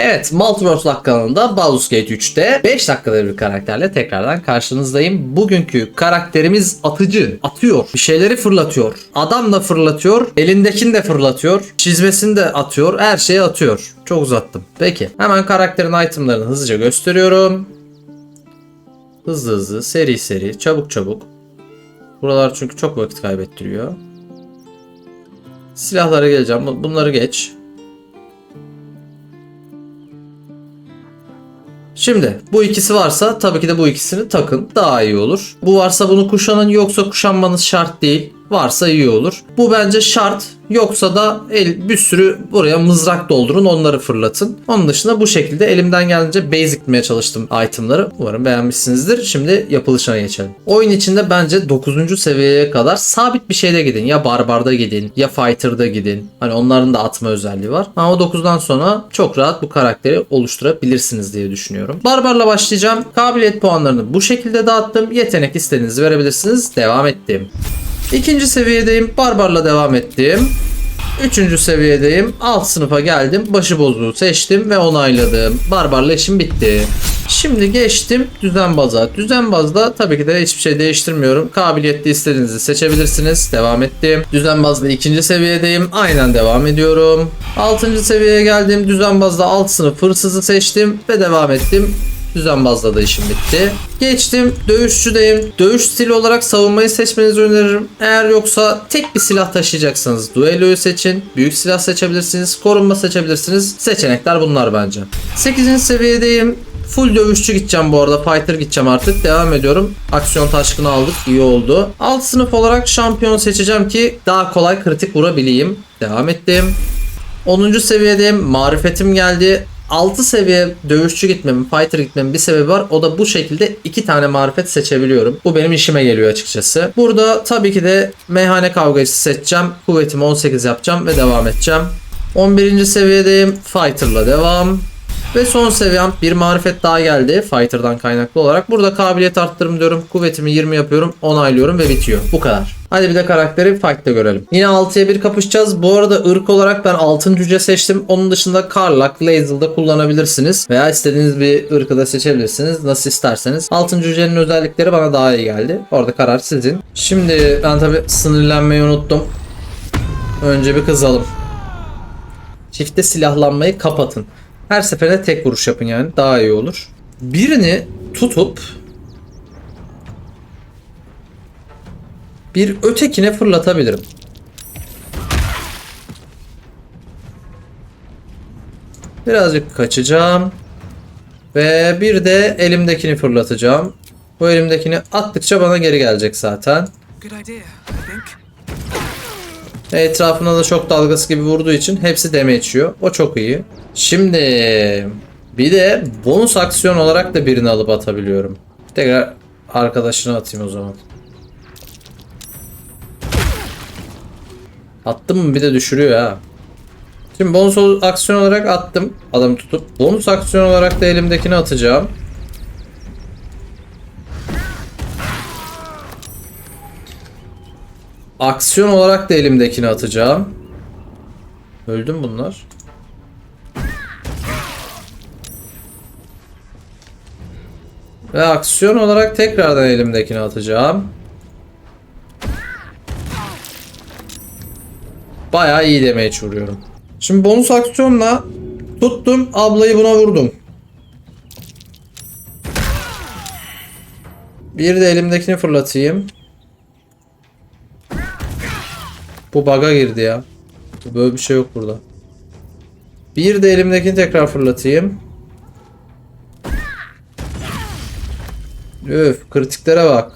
Evet, Multiverse kanalında Baldur's Gate 3'te 5 dakikada bir karakterle tekrardan karşınızdayım. Bugünkü karakterimiz atıcı. Atıyor. Bir şeyleri fırlatıyor. Adam da fırlatıyor. Elindekini de fırlatıyor. Çizmesini de atıyor. Her şeyi atıyor. Çok uzattım. Peki. Hemen karakterin itemlarını hızlıca gösteriyorum. Hızlı hızlı, seri seri, çabuk çabuk. Buralar çünkü çok vakit kaybettiriyor. Silahlara geleceğim. Bu- Bunları geç. Şimdi bu ikisi varsa tabii ki de bu ikisini takın. Daha iyi olur. Bu varsa bunu kuşanın yoksa kuşanmanız şart değil. Varsa iyi olur. Bu bence şart. Yoksa da el bir sürü buraya mızrak doldurun onları fırlatın. Onun dışında bu şekilde elimden geldiğince basic çalıştım itemları. Umarım beğenmişsinizdir. Şimdi yapılışına geçelim. Oyun içinde bence 9. seviyeye kadar sabit bir şeyde gidin. Ya barbarda gidin ya fighter'da gidin. Hani onların da atma özelliği var. Ama 9'dan sonra çok rahat bu karakteri oluşturabilirsiniz diye düşünüyorum. Barbarla başlayacağım. Kabiliyet puanlarını bu şekilde dağıttım. Yetenek istediğinizi verebilirsiniz. Devam ettim. İkinci seviyedeyim. Barbarla devam ettim. Üçüncü seviyedeyim. Alt sınıfa geldim. Başıbozluğu seçtim ve onayladım. Barbarla işim bitti. Şimdi geçtim düzenbaza. Düzenbazda tabii ki de hiçbir şey değiştirmiyorum. Kabiliyetli istediğinizi seçebilirsiniz. Devam ettim. Düzenbazda ikinci seviyedeyim. Aynen devam ediyorum. Altıncı seviyeye geldim. Düzenbazda alt sınıf hırsızı seçtim ve devam ettim. Düzenbazda da işim bitti. Geçtim dövüşçüdeyim. Dövüş stili olarak savunmayı seçmenizi öneririm. Eğer yoksa tek bir silah taşıyacaksanız duelloyu seçin. Büyük silah seçebilirsiniz. Korunma seçebilirsiniz. Seçenekler bunlar bence. 8. seviyedeyim. Full dövüşçü gideceğim bu arada. Fighter gideceğim artık. Devam ediyorum. Aksiyon taşkını aldık. İyi oldu. Alt sınıf olarak şampiyon seçeceğim ki daha kolay kritik vurabileyim. Devam ettim. 10. seviyedeyim. Marifetim geldi. 6 seviye dövüşçü gitmemin, fighter gitmemin bir sebebi var. O da bu şekilde 2 tane marifet seçebiliyorum. Bu benim işime geliyor açıkçası. Burada tabii ki de meyhane kavgacısı seçeceğim. Kuvvetimi 18 yapacağım ve devam edeceğim. 11. seviyedeyim. Fighter'la devam. Ve son seviyem bir marifet daha geldi fighter'dan kaynaklı olarak. Burada kabiliyet arttırım diyorum. Kuvvetimi 20 yapıyorum. Onaylıyorum ve bitiyor. Bu kadar. Hadi bir de karakteri fight'ta görelim. Yine 6'ya 1 kapışacağız. Bu arada ırk olarak ben altın cüce seçtim. Onun dışında Karlak, Lazel'da kullanabilirsiniz. Veya istediğiniz bir ırkı da seçebilirsiniz. Nasıl isterseniz. Altın cücenin özellikleri bana daha iyi geldi. Orada karar sizin. Şimdi ben tabi sinirlenmeyi unuttum. Önce bir kızalım. Çifte silahlanmayı kapatın. Her seferinde tek vuruş yapın yani. Daha iyi olur. Birini tutup bir ötekine fırlatabilirim. Birazcık kaçacağım. Ve bir de elimdekini fırlatacağım. Bu elimdekini attıkça bana geri gelecek zaten. Good idea, I think. Ve etrafına da çok dalgası gibi vurduğu için hepsi damage yiyor. O çok iyi. Şimdi bir de bonus aksiyon olarak da birini alıp atabiliyorum. Tekrar arkadaşını atayım o zaman. Attım mı bir de düşürüyor ha. Şimdi bonus aksiyon olarak attım adamı tutup. Bonus aksiyon olarak da elimdekini atacağım. Aksiyon olarak da elimdekini atacağım. Öldü mü bunlar? Ve aksiyon olarak tekrardan elimdekini atacağım. Bayağı iyi demeye vuruyorum. Şimdi bonus aksiyonla tuttum ablayı buna vurdum. Bir de elimdekini fırlatayım. Bu bug'a girdi ya. Böyle bir şey yok burada. Bir de elimdekini tekrar fırlatayım. Öf kritiklere bak.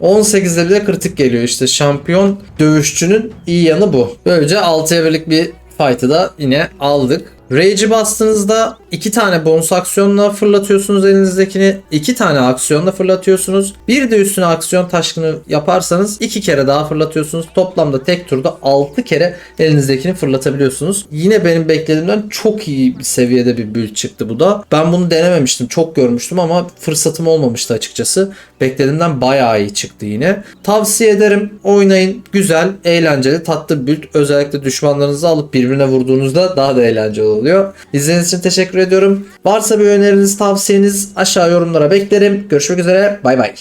18'de bile kritik geliyor işte. Şampiyon dövüşçünün iyi yanı bu. Böylece 6'ya birlik bir fight'ı da yine aldık. Rage'i bastığınızda iki tane bonus aksiyonla fırlatıyorsunuz elinizdekini. iki tane aksiyonla fırlatıyorsunuz. Bir de üstüne aksiyon taşkını yaparsanız iki kere daha fırlatıyorsunuz. Toplamda tek turda 6 kere elinizdekini fırlatabiliyorsunuz. Yine benim beklediğimden çok iyi bir seviyede bir build çıktı bu da. Ben bunu denememiştim. Çok görmüştüm ama fırsatım olmamıştı açıkçası. Beklediğimden bayağı iyi çıktı yine. Tavsiye ederim. Oynayın. Güzel, eğlenceli, tatlı bir build. Özellikle düşmanlarınızı alıp birbirine vurduğunuzda daha da eğlenceli oluyor. İzlediğiniz için teşekkür ediyorum. Varsa bir öneriniz, tavsiyeniz aşağı yorumlara beklerim. Görüşmek üzere. Bay bay.